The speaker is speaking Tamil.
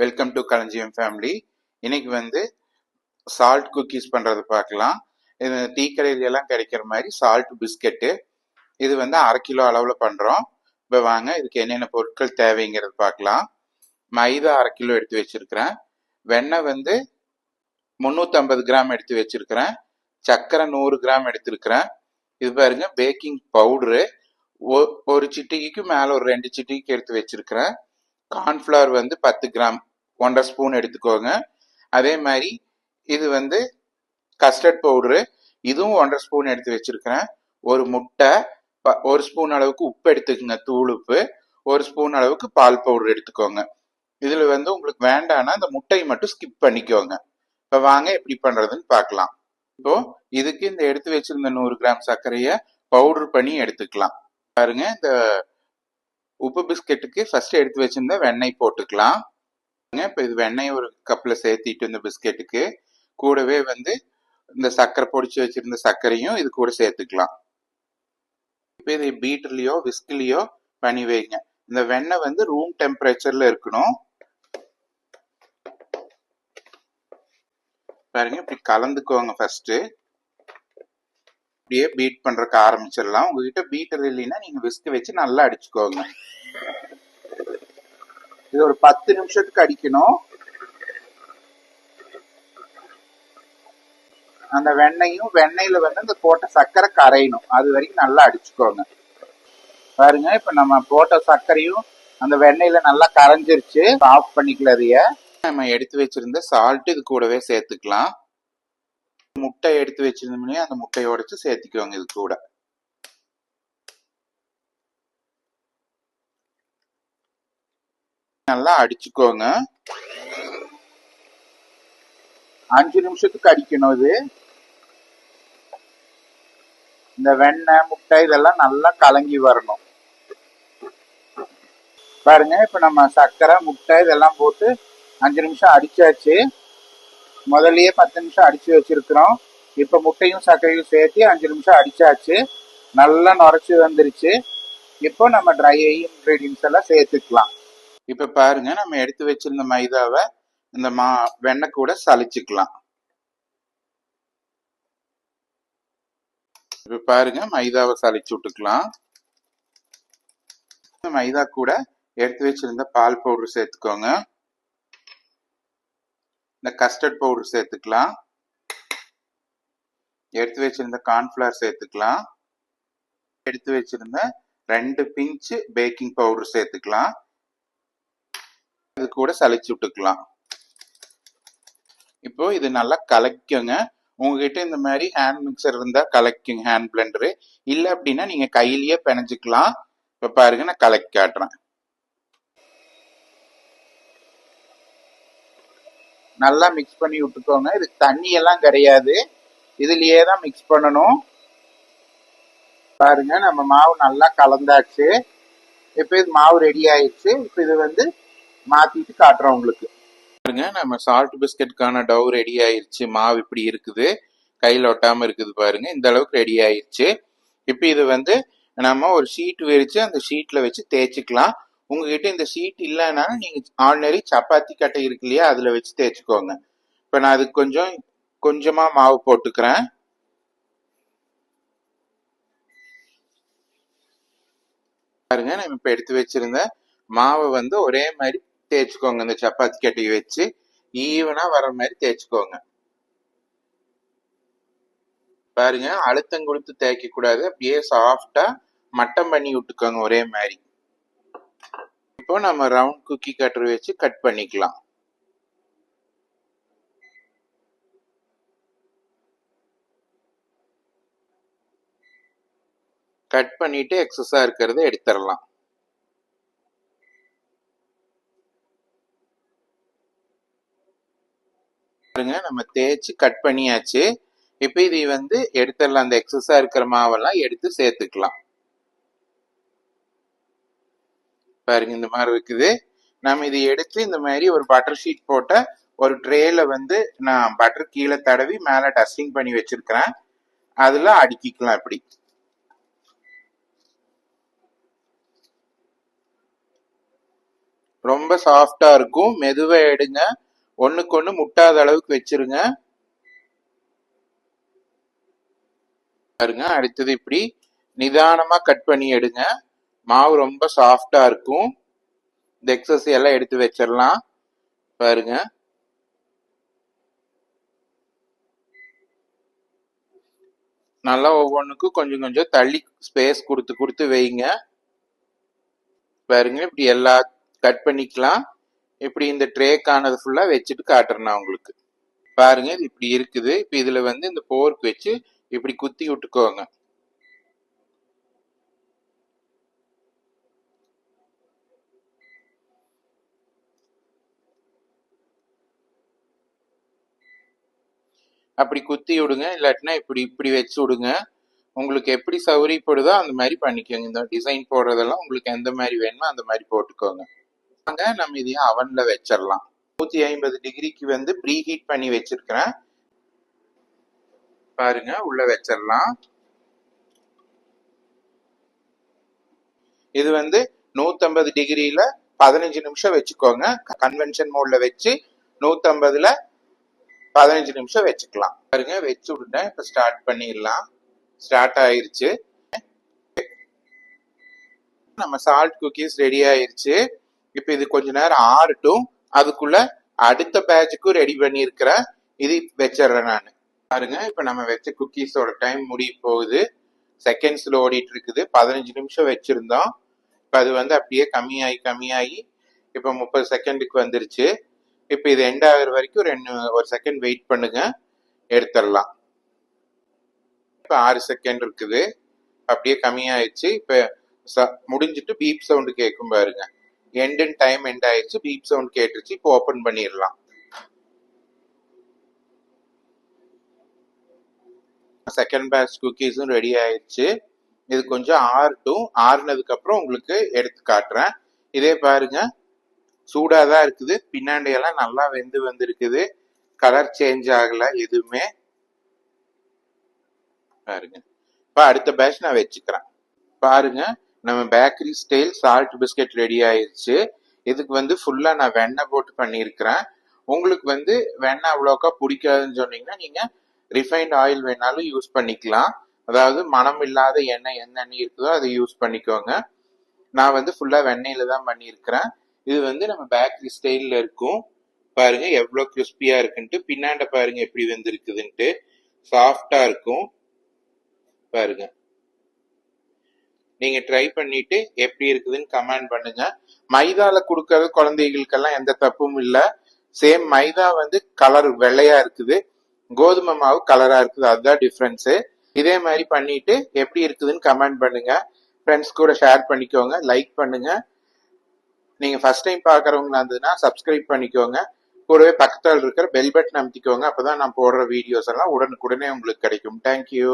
வெல்கம் டு களஞ்சியம் ஃபேமிலி இன்னைக்கு வந்து சால்ட் குக்கீஸ் பண்ணுறது பார்க்கலாம். இது டீ கடையில எல்லாம் கிடைக்கிற மாதிரி சால்ட் பிஸ்கெட்டு இது வந்து அரை கிலோ அளவில் பண்ணுறோம் இப்போ வாங்க இதுக்கு என்னென்ன பொருட்கள் தேவைங்கிறது பார்க்கலாம். மைதா அரை கிலோ எடுத்து வச்சுருக்கிறேன். வெண்ணெய் வந்து முந்நூற்றம்பது கிராம் எடுத்து வச்சுருக்கிறேன். சர்க்கரை நூறு கிராம் எடுத்துருக்கிறேன். இது பாருங்க பேக்கிங் பவுடரு ஒரு சிட்டிக்கு மேலே ஒரு ரெண்டு சிட்டிக்கு எடுத்து வச்சுருக்கிறேன். கார்ன்ஃப்ளவர் வந்து பத்து கிராம். ஒன்றரை ஸ்பூன் எடுத்துக்கோங்க. அதே மாதிரி இது வந்து கஸ்டர்ட் பவுடரு. இதுவும் ஒன்றரை ஸ்பூன் எடுத்து வச்சுருக்கிறேன். ஒரு முட்டை ப- ஒரு ஸ்பூன் அளவுக்கு உப்பு எடுத்துக்கோங்க தூள் உப்பு ஒரு ஸ்பூன் அளவுக்கு பால் பவுடர் எடுத்துக்கோங்க. இதில் வந்து உங்களுக்கு வேண்டாம்னா அந்த முட்டையை மட்டும் ஸ்கிப் பண்ணிக்கோங்க. இப்போ வாங்க எப்படி பண்ணுறதுன்னு பார்க்கலாம். இப்போ இதுக்கு இந்த எடுத்து வச்சிருந்த நூறு கிராம் சர்க்கரையை பவுடர் பண்ணி எடுத்துக்கலாம். பாருங்க இந்த உப்பு பிஸ்கெட்டுக்கு ஃபர்ஸ்ட் எடுத்து வச்சிருந்த வெண்ணெய் போட்டுக்கலாம். இப்போ இது வெண்ணெய் ஒரு கப்பில் சேர்த்திட்டு இந்த பிஸ்கெட்டுக்கு கூடவே வந்து இந்த சர்க்கரை பொடிச்சு வச்சிருந்த சர்க்கரையும் இது கூட சேர்த்துக்கலாம். இப்போ இது பீட்டர்லயோ விஸ்கிலையோ பண்ணி வைங்க. இந்த வெண்ணெய் வந்து ரூம் டெம்பரேச்சர்ல இருக்கணும். பாருங்க இப்படி கலந்துக்கோங்க ஃபர்ஸ்ட் அப்படியே பீட் பண்றதுக்கு ஆரம்பிச்சிடலாம். உங்ககிட்ட பீட்டர் இல்லைன்னா நீங்க விஸ்க் வச்சு நல்லா அடிச்சுக்கோங்க. இது ஒரு பத்து நிமிஷத்துக்கு அடிக்கணும். அந்த வெண்ணையும் வெண்ணெயில வந்து அந்த போட்ட சர்க்கரை கரையணும். அது வரைக்கும் நல்லா அடிச்சுக்கோங்க. பாருங்க இப்ப நம்ம போட்ட சர்க்கரையும் அந்த வெண்ணெயில நல்லா கரைஞ்சிருச்சு. ஆஃப் பண்ணிக்கல அதைய நம்ம எடுத்து வச்சிருந்த சால்ட் இது கூடவே சேர்த்துக்கலாம். முட்டை எடுத்து வச்சிருந்தோம்னே அந்த முட்டையை உடைச்சு சேர்த்துக்கோங்க இது கூட. நல்லா அடிச்சுக்கோங்க. அஞ்சு நிமிஷத்துக்கு அடிக்கணும் இது. இந்த வெண்ணெய் முட்டை இதெல்லாம் நல்லா கலங்கி வரணும். பாருங்க இப்ப நம்ம சர்க்கரை முட்டை இதெல்லாம் போட்டு அஞ்சு நிமிஷம் அடிச்சாச்சு. முதல்லயே பத்து நிமிஷம் அடிச்சு வச்சிருக்கிறோம். இப்ப முட்டையும் சர்க்கரையும் சேர்த்து அஞ்சு நிமிஷம் அடிச்சாச்சு. நல்லா நுரைச்சி வந்துருச்சு. இப்போ நம்ம ட்ரை இன்க்ரீடியன்ஸ் எல்லாம் சேர்த்துக்கலாம். இப்ப பாருங்க நம்ம எடுத்து வச்சிருந்த மைதாவை இந்த மா வெண்ணெய் கூட சளிச்சுக்கலாம். இப்ப பாருங்க மைதாவை சளிச்சு விட்டுக்கலாம். மைதா கூட எடுத்து வச்சிருந்த பால் பவுடர் சேர்த்துக்கோங்க. இந்த கஸ்டர்ட் பவுடர் சேர்த்துக்கலாம். எடுத்து வச்சிருந்த கார்ன்ஃபிளவர் சேர்த்துக்கலாம். எடுத்து வச்சிருந்த ரெண்டு பிஞ்சு பேக்கிங் பவுடர் சேர்த்துக்கலாம். இது கூட சலிச்சு விட்டுக்கலாம். இப்போ இது நல்லா கலக்குங்க. உங்ககிட்ட இந்த மாதிரி ஹேண்ட் மிக்சர் இருந்தால் கலக்குங்க ஹேண்ட் பிளெண்டரு இல்லை அப்படின்னா நீங்க கையிலேயே பிணைஞ்சிக்கலாம். இப்போ பாருங்க நான் கலக்கி காட்டுறேன். நல்லா மிக்ஸ் பண்ணி விட்டுக்கோங்க. இது தண்ணி எல்லாம் கிடையாது. இதுலயே தான் மிக்ஸ் பண்ணணும். பாருங்க நம்ம மாவு நல்லா கலந்தாச்சு. இப்போ இது மாவு ரெடி ஆயிடுச்சு. இப்போ இது வந்து மாத்திட்டு காட்டுறோம் உங்களுக்கு. பாருங்க நம்ம சால்ட் பிஸ்கட்கான டவ் ரெடி ஆயிருச்சு. மாவு இப்படி இருக்குது. கையில் ஒட்டாம இருக்குது பாருங்க. இந்த அளவுக்கு ரெடி ஆயிருச்சு. இப்போ இது வந்து நம்ம ஒரு ஷீட் விரிச்சு அந்த ஷீட்ல வச்சு தேய்ச்சிக்கலாம். உங்ககிட்ட இந்த ஷீட் இல்லைன்னா நீங்க ஆர்டினரி சப்பாத்தி கட்டை இருக்கு இல்லையா அதுல வச்சு தேய்ச்சிக்கோங்க. இப்போ நான் அதுக்கு கொஞ்சம் கொஞ்சமா மாவு போட்டுக்கிறேன். பாருங்க நம்ம இப்போ எடுத்து வச்சிருந்த மாவை வந்து ஒரே மாதிரி தேய்ச்சிக்கோங்க. இந்த சப்பாத்தி கட்டையை வச்சு ஈவனா வர மாதிரி தேய்ச்சிக்கோங்க. பாருங்க அழுத்தம் கொடுத்து தேய்க்க கூடாது. அப்படியே சாஃப்டா மட்டம் பண்ணி விட்டுக்கோங்க ஒரே மாதிரி. இப்போ நம்ம ரவுண்ட் குக்கி கட்டர் வச்சு கட் பண்ணிக்கலாம். கட் பண்ணிட்டு எக்ஸஸா இருக்கிறத எடுத்துடலாம். பாருங்க நம்ம தேய்ச்சி கட் பண்ணியாச்சு. இப்போ இதை வந்து எடுத்துடலாம். அந்த எக்ஸஸா இருக்கிற மாவெல்லாம் எடுத்து சேர்த்துக்கலாம். பாருங்க இந்த மாதிரி இருக்குது. நம்ம இதை எடுத்து இந்த மாதிரி ஒரு பட்டர் ஷீட் போட்ட ஒரு ட்ரேல வந்து நான் பட்டர் கீழே தடவி மேலே டஸ்டிங் பண்ணி வச்சிருக்கிறேன். அதுல அடுக்கிக்கலாம் இப்படி. ரொம்ப சாஃப்டா இருக்கும். மெதுவா எடுங்க. ஒன்றுக்கு ஒன்று முட்டாத அளவுக்கு வச்சிருங்க. பாருங்க அடுத்தது இப்படி நிதானமாக கட் பண்ணி எடுங்க. மாவு ரொம்ப சாஃப்டாக இருக்கும். இந்த எக்ஸஸ் எல்லாம் எடுத்து வச்சிடலாம் பாருங்க. நல்லா ஒவ்வொன்றுக்கும் கொஞ்சம் கொஞ்சம் தள்ளி ஸ்பேஸ் கொடுத்து கொடுத்து வைங்க. பாருங்க இப்படி எல்லா கட் பண்ணிக்கலாம். இப்படி இந்த ட்ரேக்கானது ஃபுல்லா வச்சுட்டு காட்டுறேன் நான் உங்களுக்கு. பாருங்க இது இப்படி இருக்குது. இப்போ இதுல வந்து இந்த போர்க் வச்சு இப்படி குத்தி விட்டுக்கோங்க. அப்படி குத்தி விடுங்க இல்லாட்டினா இப்படி இப்படி வச்சு விடுங்க. உங்களுக்கு எப்படி சௌரியப்படுதோ அந்த மாதிரி பண்ணிக்கோங்க. இந்த டிசைன் போடுறதெல்லாம் உங்களுக்கு எந்த மாதிரி வேணுமோ அந்த மாதிரி போட்டுக்கோங்க. வாங்க நம்ம இதையும் அவன்ல வச்சிடலாம் நூத்தி ஐம்பது டிகிரிக்கு வந்து ப்ரீ ஹீட் பண்ணி வச்சிருக்கிறேன். பாருங்க உள்ள வச்சிடலாம் இது வந்து நூத்தம்பது டிகிரியில பதினஞ்சு நிமிஷம் வச்சுக்கோங்க. கன்வென்ஷன் மோட்ல வச்சு நூத்தம்பதுல பதினஞ்சு நிமிஷம் வச்சுக்கலாம். பாருங்க வச்சு விட்டுட்டேன். இப்ப ஸ்டார்ட் பண்ணிடலாம். ஸ்டார்ட் ஆயிருச்சு. நம்ம சால்ட் குக்கீஸ் ரெடி ஆயிருச்சு. இப்ப இது கொஞ்ச நேரம் ஆறட்டும். அதுக்குள்ள அடுத்த பேட்சுக்கும் ரெடி பண்ணியிருக்கிறேன் இது வச்சிடுறேன் நான். பாருங்க இப்ப நம்ம வச்ச குக்கீஸோட டைம் முடிய போகுது. செகண்ட்ஸ்ல ஓடிட்டு இருக்குது பதினஞ்சு நிமிஷம் வச்சிருந்தோம். இப்ப அது வந்து அப்படியே கம்மியாகி கம்மியாகி இப்ப முப்பது செகண்டுக்கு வந்துருச்சு. இப்ப இது எண்ட் ஆகிற வரைக்கும் ரெண்டு ஒரு செகண்ட் வெயிட் பண்ணுங்க. எடுத்துடலாம். இப்ப ஆறு செகண்ட் இருக்குது. அப்படியே கம்மியாயிடுச்சு. இப்ப ச- முடிஞ்சிட்டு பீப் சவுண்டு கேட்கும் பாருங்க. எண்ட் டைம் எண்ட் ஆயிடுச்சு. பீப் சவுண்ட் கேட்டுருச்சு. இப்போ ஓப்பன் பண்ணிடலாம். செகண்ட் பேட்ச் குக்கீஸும் ரெடி ஆயிடுச்சு. இது கொஞ்சம் ஆறட்டும். ஆறுனதுக்கு அப்புறம் உங்களுக்கு எடுத்து காட்டுறேன். இதே பாருங்க. சூடாக தான் இருக்குது. பின்னாடி எல்லாம் நல்லா வெந்து வந்திருக்குது கலர் சேஞ்ச் ஆகலை எதுவுமே. பாருங்க. இப்போ அடுத்த பேட்ச் நான் வச்சுக்கிறேன். பாருங்க. நம்ம bakery style salt biscuit ready ஆயிடுச்சு இதுக்கு வந்து ஃபுல்லாக நான் வெண்ணெய் போட்டு பண்ணியிருக்கிறேன். உங்களுக்கு வந்து வெண்ணெய் அவ்வளோக்கா பிடிக்காதுன்னு சொன்னீங்கன்னா நீங்கள் ரிஃபைண்ட் ஆயில் வேணாலும் யூஸ் பண்ணிக்கலாம். அதாவது மனம் இல்லாத எண்ணெய் எந்த எண்ணெய் இருக்குதோ அதை யூஸ் பண்ணிக்கோங்க. நான் வந்து ஃபுல்லாக வெண்ணெயில் தான் பண்ணியிருக்கிறேன். இது வந்து நம்ம பேக்கரி ஸ்டைலில் இருக்கும். பாருங்க எவ்வளோ கிறிஸ்பியாக இருக்குன்ட்டு. பின்னாண்ட பாருங்க எப்படி வெந்திருக்குதுன்ட்டு. சாஃப்டாக இருக்கும். பாருங்க. நீங்க ட்ரை பண்ணிட்டு எப்படி இருக்குதுன்னு கமெண்ட் பண்ணுங்க. மைதால கொடுக்கறது குழந்தைகளுக்கெல்லாம் எந்த தப்பும் இல்ல. சேம் மைதா வந்து கலர் வெள்ளையா இருக்குது. கோதுமை மாவு கலரா இருக்குது. அதுதான் டிஃப்ரென்ஸு இதே மாதிரி பண்ணிட்டு எப்படி இருக்குதுன்னு கமெண்ட் பண்ணுங்க. ஃப்ரெண்ட்ஸ் கூட ஷேர் பண்ணிக்கோங்க. லைக் பண்ணுங்க. நீங்க ஃபர்ஸ்ட் டைம் பாக்குறவங்களா இருந்ததுன்னா சப்ஸ்கிரைப் பண்ணிக்கோங்க. கூடவே பக்கத்தில் இருக்கிற பெல் பட்டன் அமைத்திக்கோங்க. அப்பதான் நான் போடுற வீடியோஸ் எல்லாம் உடனுக்குடனே உங்களுக்கு கிடைக்கும். தேங்க்யூ